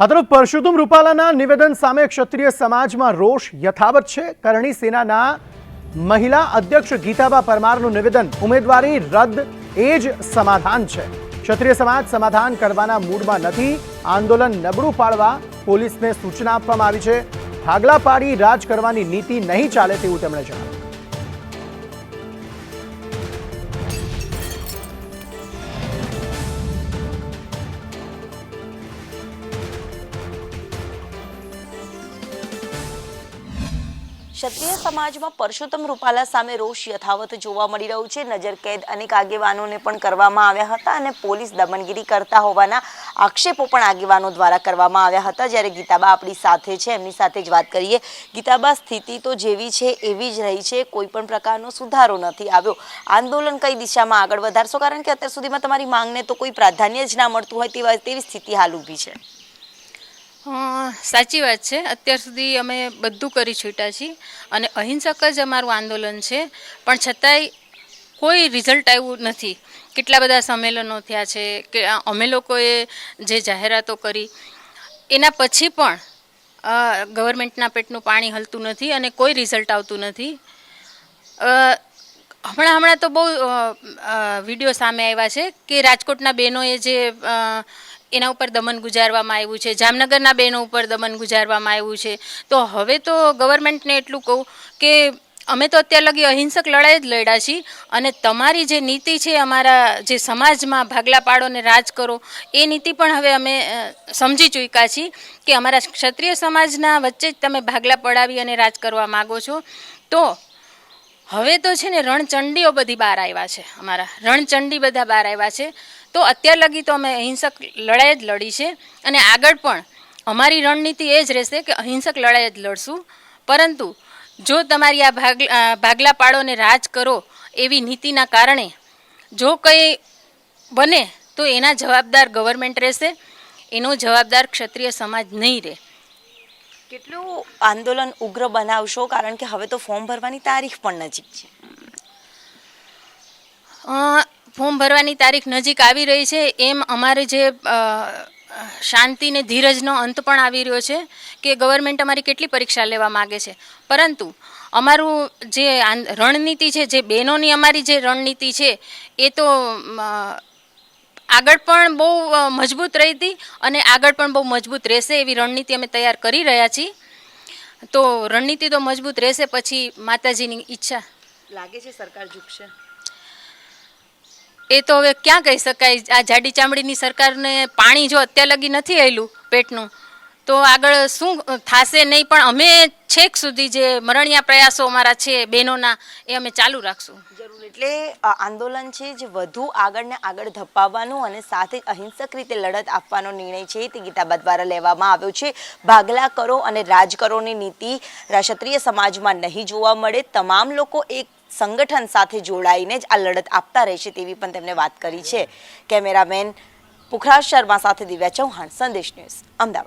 આ તરફ પરશુત્તમ રૂપાલાના નિવેદન સામે ક્ષત્રિય સમાજમાં રોષ યથાવત છે. કરણી સેનાના મહિલા અધ્યક્ષ ગીતાબા પરમારનું નિવેદન ઉમેદવારી રદ, એ જ સમાધાન છે. ક્ષત્રિય સમાજ સમાધાન કરવાના મૂડમાં નથી. આંદોલન નબળું પાડવા પોલીસને સૂચના આપવામાં આવી છે. ભાગલા પાડી રાજ કરવાની નીતિ નહીં ચાલે તેવું તેમણે જણાવ્યું. ક્ષત્રિય સમાજમાં પરસોત્તમ રૂપાલા સામે રોષ યથાવત જોવા મળી રહ્યું છે. નજરકેદ અનેક આગેવાનોને પણ કરવામાં આવ્યા હતા અને પોલીસ દમનગીરી કરતા હોવાના આક્ષેપો પણ આગેવાનો દ્વારા કરવામાં આવ્યા હતા. જ્યારે ગીતાબા આપણી સાથે છે, એમની સાથે જ વાત કરીએ. ગીતાબા, સ્થિતિ તો જેવી છે એવી જ રહી છે. કોઈ પણ પ્રકારનો સુધારો નથી આવ્યો. આંદોલન કઈ દિશામાં આગળ વધારશો? કારણ કે અત્યાર સુધીમાં તમારી માંગને તો કોઈ પ્રાધાન્ય જ ના મળતું હોય તેવા તેવી સ્થિતિ હાલ ઊભી છે. સાચી વાત છે. અત્યાર સુધી અમે બધું કરી છૂટ્યા છીએ અને અહિંસક જ અમારું આંદોલન છે. પણ છતાંય કોઈ રિઝલ્ટ આવ્યું નથી. કેટલા બધા સંમેલનો થયા છે કે અમે લોકોએ જે જાહેરાતો કરી, એના પછી પણ ગવર્મેન્ટના પેટનું પાણી હલતું નથી અને કોઈ રિઝલ્ટ આવતું નથી. હમણાં હમણાં તો બહુ વીડિયો સામે આવ્યા છે કે રાજકોટના બહેનોએ જે એના ઉપર દમન ગુજારવામાં આવ્યું છે. જામનગરના બહેનો ઉપર દમન ગુજારવામાં આવ્યું છે. તો હવે તો ગવર્મેન્ટને એટલું કહું કે અમે તો અત્યાર લગી અહિંસક લડાઈ જ લડ્યા છીએ અને તમારી જે નીતિ છે, અમારા જે સમાજમાં ભાગલા પાડો ને રાજ કરો, એ નીતિ પણ હવે અમે સમજી ચૂક્યા છીએ કે અમારા ક્ષત્રિય સમાજના વચ્ચે જ તમે ભાગલા પડાવી અને રાજ કરવા માગો છો. તો હવે તો છે ને રણચંડીઓ બધી બહાર આવ્યા છે, અમારા રણચંડી બધા બહાર આવ્યા છે. તો અત્યાર લગી તો અમે અહિંસક લડાઈ જ લડી છે અને આગળ પણ અમારી રણનીતિ એ જ રહેશે કે અહિંસક લડાઈ જ લડશું. પરંતુ જો તમારી આ ભાગ ભાગલા પાડોને રાજ કરો એવી નીતિના કારણે જો કંઈ બને તો એના જવાબદાર ગવર્મેન્ટ રહેશે એનો જવાબદાર ક્ષત્રિય સમાજ નહીં રહે. કેટલું આંદોલન ઉગ્ર બનાવશો? કારણ કે હવે તો ફોર્મ ભરવાની તારીખ પણ નજીક છે. ફોર્મ ભરવાની તારીખ નજીક આવી રહી છે, એમ અમારે જે શાંતિને ધીરજનો અંત પણ આવી રહ્યો છે કે ગવર્મેન્ટ અમારી કેટલી પરીક્ષા લેવા માગે છે. પરંતુ અમારું જે રણનીતિ છે, જે બહેનોની અમારી જે રણનીતિ છે, એ તો આગળ પણ બહુ મજબૂત રહી હતી અને આગળ પણ બહુ મજબૂત રહેશે એવી રણનીતિ અમે તૈયાર કરી રહ્યા છીએ. તો રણનીતિ તો મજબૂત રહેશે પછી માતાજીની ઈચ્છા. લાગે છે સરકાર ઝૂકશે? એ તો હવે ક્યાં કહી શકાય? આ જાડી ચામડીની સરકારને પાણી જો અત્યાર લગી નથી આવેલું પેટનું, તો આગળ શું થશે નહીં? પણ અમે છેક સુધી જે મરણિયા પ્રયાસો અમારા છે, બહેનોના, એ અમે ચાલુ રાખશું. જરૂર, એટલે આંદોલન છે જે વધુ આગળ ને આગળ ધપાવવાનું અને સાથે અહિંસક રીતે લડત આપવાનો નિર્ણય છે તે ગીતાબા દ્વારા લેવામાં આવ્યો છે. ભાગલા કરો અને રાજ કરોની નીતિ ક્ષત્રિય સમાજમાં નહીં જોવા મળે. તમામ લોકો એક સંગઠન સાથે જોડાઈને જ આ લડત આપતા રહેશે તેવી પણ તેમણે વાત કરી છે. કેમેરામેન પુખરાજ શર્મા સાથે દિવ્યા ચૌહાણ, સંદેશ ન્યૂઝ, અમદાવાદ.